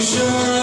sure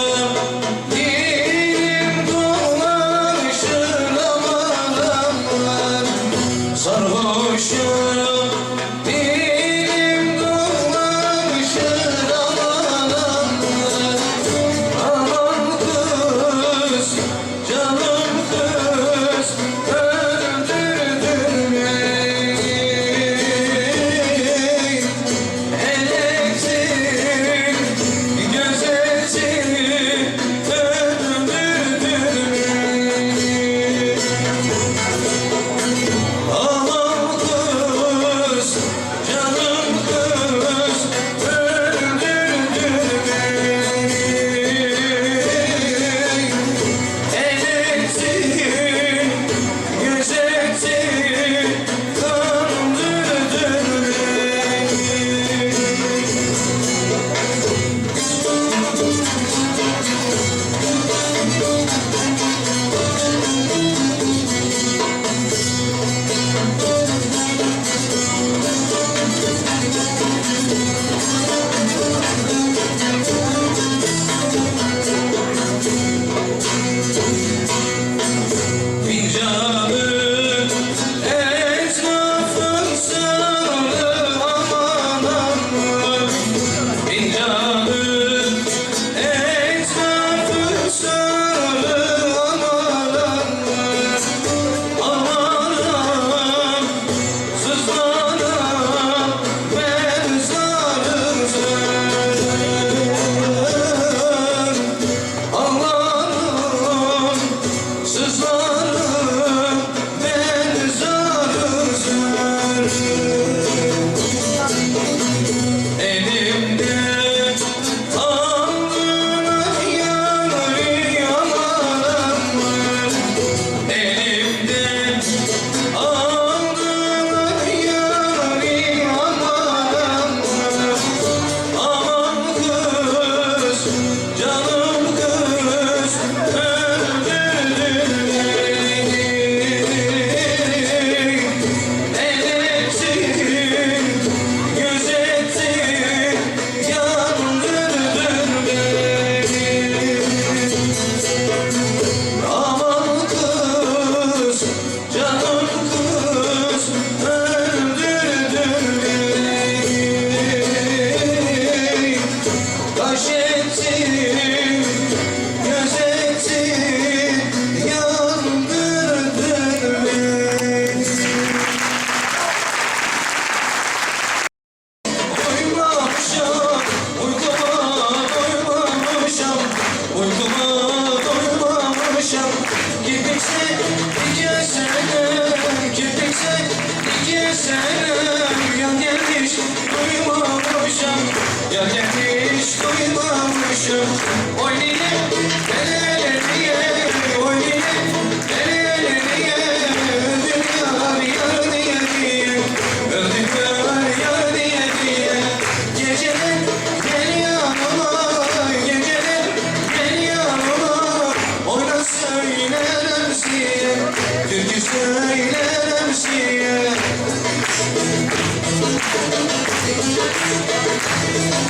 söyle Remziye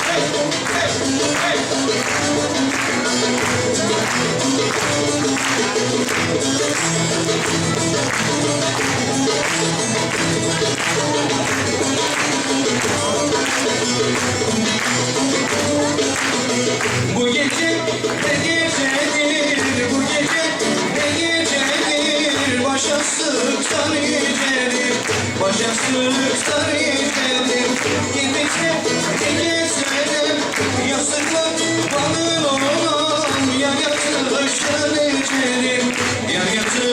Hey! sıksan giderim Başa sıksan giderim Gidece gideceğim Yasıklı balın olan Ya yatışın içerim Ya yatışın